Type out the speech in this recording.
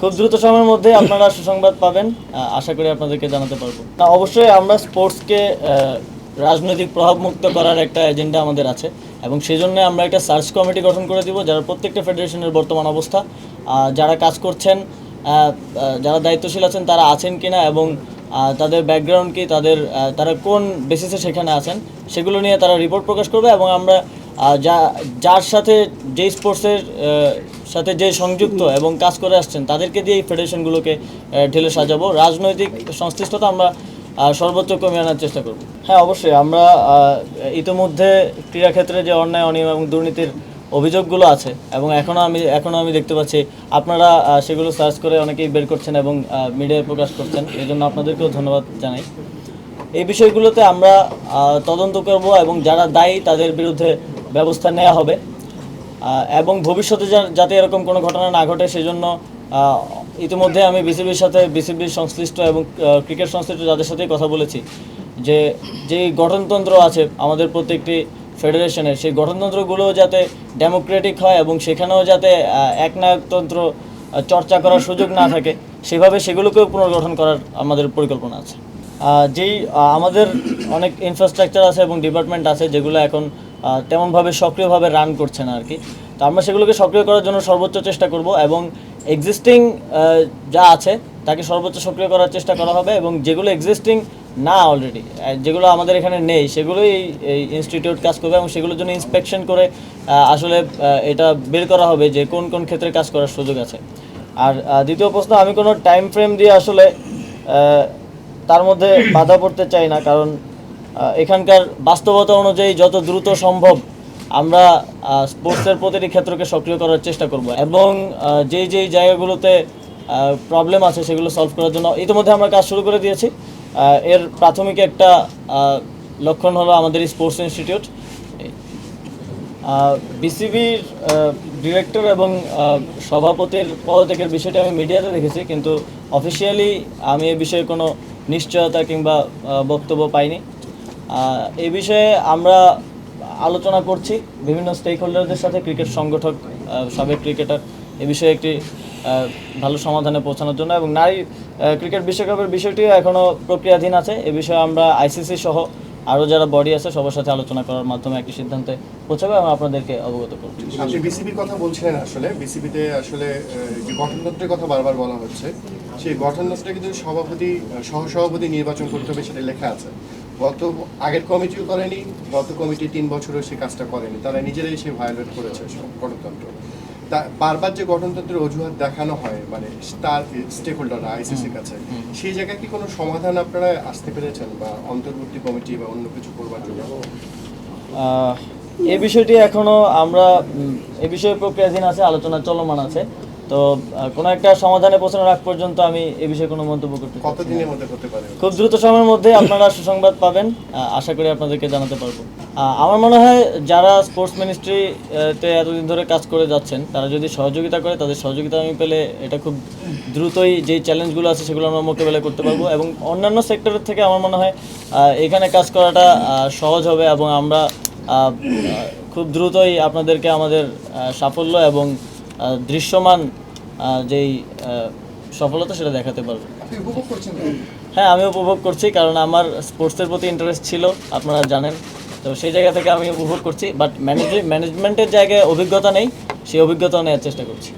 খুব দ্রুত সময়ের মধ্যে আপনারা সুসংবাদ পাবেন আশা করি আপনাদেরকে জানাতে পারব। না অবশ্যই আমরা স্পোর্টসকে রাজনৈতিক প্রভাবমুক্ত করার একটা এজেন্ডা আমাদের আছে এবং সেই জন্য আমরা একটা সার্চ কমিটি গঠন করে দিব, যারা প্রত্যেকটা ফেডারেশনের বর্তমান অবস্থা। যারা কাজ করছেন যারা দায়িত্বশীল আছেন, তারা আছেন কিনা এবং তাদের ব্যাকগ্রাউন্ড কি, তাদের তারা কোন বেসিসে সেখানে আছেন, সেগুলো নিয়ে তারা রিপোর্ট প্রকাশ করবে এবং আমরা যা, যার সাথে যেই স্পোর্টসের সাথে যে সংযুক্ত এবং কাজ করে আসছেন, তাদেরকে দিয়ে এই ফেডারেশনগুলোকে ঢেলে সাজাবো। রাজনৈতিক সংশ্লিষ্টতা আমরা সর্বোচ্চ কমিয়ে আনার চেষ্টা করব। হ্যাঁ অবশ্যই। আমরা ইতিমধ্যে ক্রীড়াক্ষেত্রে যে অন্যায়, অনিয়ম এবং দুর্নীতির অভিযোগগুলো আছে, এবং এখনও আমি এখনও আমি দেখতে পাচ্ছি, আপনারা সেগুলো সার্চ করে অনেকেই বের করছেন এবং মিডিয়ায় প্রকাশ করছেন। এই জন্য আপনাদেরকেও ধন্যবাদ জানাই। এই বিষয়গুলোতে আমরা তদন্ত করব এবং যারা দায়ী তাদের বিরুদ্ধে ব্যবস্থা নেওয়া হবে। এবং ভবিষ্যতে যাতে এরকম কোনো ঘটনা না ঘটে, সেজন্য ইতিমধ্যে আমি বিসিবির সাথে বিসিবির সংশ্লিষ্ট এবং ক্রিকেট সংশ্লিষ্ট যাদের সাথেই কথা বলেছি, যে যে গঠনতন্ত্র আছে আমাদের প্রত্যেকটি ফেডারেশনের, সেই গঠনতন্ত্রগুলো যাতে ডেমোক্রেটিক হয় এবং সেখানেও যাতে একনায়কতন্ত্র চর্চা করার সুযোগ না থাকে, সেভাবে সেগুলোকেও পুনর্গঠন করার আমাদের পরিকল্পনা আছে। যেই আমাদের অনেক ইনফ্রাস্ট্রাকচার আছে এবং ডিপার্টমেন্ট আছে যেগুলো এখন তেমনভাবে সক্রিয়ভাবে রান করছে না আর কি তো আমরা সেগুলোকে সক্রিয় করার জন্য সর্বোচ্চ চেষ্টা করব এবং এক্সিস্টিং যা আছে, তাকে সর্বোচ্চ সক্রিয় করার চেষ্টা করা হবে এবং যেগুলো এক্সিস্টিং না অলরেডি যেগুলো আমাদের এখানে নেই, সেগুলোই এই ইনস্টিটিউট কাজ করবে এবং সেগুলোর জন্য ইন্সপেকশন করে আসলে এটা বের করা হবে যে কোন কোন ক্ষেত্রে কাজ করার সুযোগ আছে। আর দ্বিতীয় প্রশ্ন, আমি কোনো টাইম ফ্রেম দিয়ে আসলে তার মধ্যে বাধা পড়তে চাই না, কারণ এখানকার বাস্তবতা অনুযায়ী যত দ্রুত সম্ভব আমরা স্পোর্টসের প্রতিটি ক্ষেত্রকে সক্রিয় করার চেষ্টা করব। এবং যেই যেই জায়গাগুলোতে প্রবলেম আছে সেগুলো সলভ করার জন্য ইতিমধ্যে আমরা কাজ শুরু করে দিয়েছি। এর প্রাথমিক একটা লক্ষণ হলো আমাদের স্পোর্টস ইনস্টিটিউট বিসিবির ডিরেক্টর এবং সভাপতির পদত্যাগের বিষয়টা আমি মিডিয়াতে দেখেছি, কিন্তু অফিসিয়ালি আমি এ বিষয়ে কোনো নিশ্চয়তা কিংবা বক্তব্য পাইনি। এই বিষয়ে আমরা আলোচনা করছি বিভিন্ন স্টেক হোল্ডারদের সাথে ক্রিকেট সংগঠক সাবেক ক্রিকেটার এ বিষয়ে একটি ভালো সমাধানে পৌঁছানোর জন্য এবং নারী ক্রিকেট বিশ্বকাপের বিষয়টিও এখনও প্রক্রিয়াধীন আছে। এ বিষয়ে আমরা আইসিসি সহ আরও যারা বডি আছে, সবার সাথে আলোচনা করার মাধ্যমে একটি সিদ্ধান্তে পৌঁছাবে এবং আপনাদেরকে অবগত করছি। আপনি বিসিবির কথা বলছিলেন আসলে। বিসিবিতে আসলে যে গঠনতন্ত্রের কথা বারবার বলা হচ্ছে, সেই গঠনতন্ত্রে কিন্তু সভাপতি সহসভাপতি নির্বাচন করতে হবে সেটা লেখা আছে। গত আগের কমিটিও করেনি গত কমিটি তিন বছরও সে কাজটা করেনি। তারা নিজেরাই সে ভায়োলেট করেছে গণতন্ত্র। তা বারবার যে গঠনতন্ত্রের অজুহাত দেখানো হয় মানে তার স্টেক হোল্ডাররা আইসিসির কাছে সেই জায়গায় কি কোনো সমাধান আপনারা আসতে পেরেছেন বা অন্তর্বর্তী কমিটি বা অন্য কিছু করবার জন্য? এই বিষয়টি এখনও আমরা এ বিষয়ে প্রক্রিয়াধীন আছে আলোচনা চলমান আছে। তো কোনো একটা সমাধানে পৌঁছানোর আগ পর্যন্ত আমি এ বিষয়ে কোনো মন্তব্য করতে। কতদিনের মধ্যে হতে পারে খুব দ্রুত সময়ের মধ্যে আপনারা সুসংবাদ পাবেন আশা করি আপনাদেরকে জানাতে পারব আমার মনে হয় যারা স্পোর্টস মিনিস্ট্রিতে এতদিন ধরে কাজ করে যাচ্ছেন তারা যদি সহযোগিতা করে তাদের সহযোগিতা আমি পেলে এটা খুব দ্রুতই যেই চ্যালেঞ্জগুলো আছে সেগুলো আমরা মোকাবেলা করতে পারব এবং অন্যান্য সেক্টরের থেকে আমার মনে হয় এখানে কাজ করাটা সহজ হবে এবং আমরা খুব দ্রুতই আপনাদেরকে আমাদের সাফল্য এবং দৃশ্যমান যেই সফলতা সেটা দেখাতে পারবে। হ্যাঁ আমি উপভোগ করছি কারণ আমার স্পোর্টসের প্রতি ইন্টারেস্ট ছিল আপনারা জানেন। তো সেই জায়গা থেকে আমি উপভোগ করছি বাট ম্যানেজ ম্যানেজমেন্টের জায়গায় অভিজ্ঞতা নেই সেই অভিজ্ঞতা নেওয়ার চেষ্টা করছি।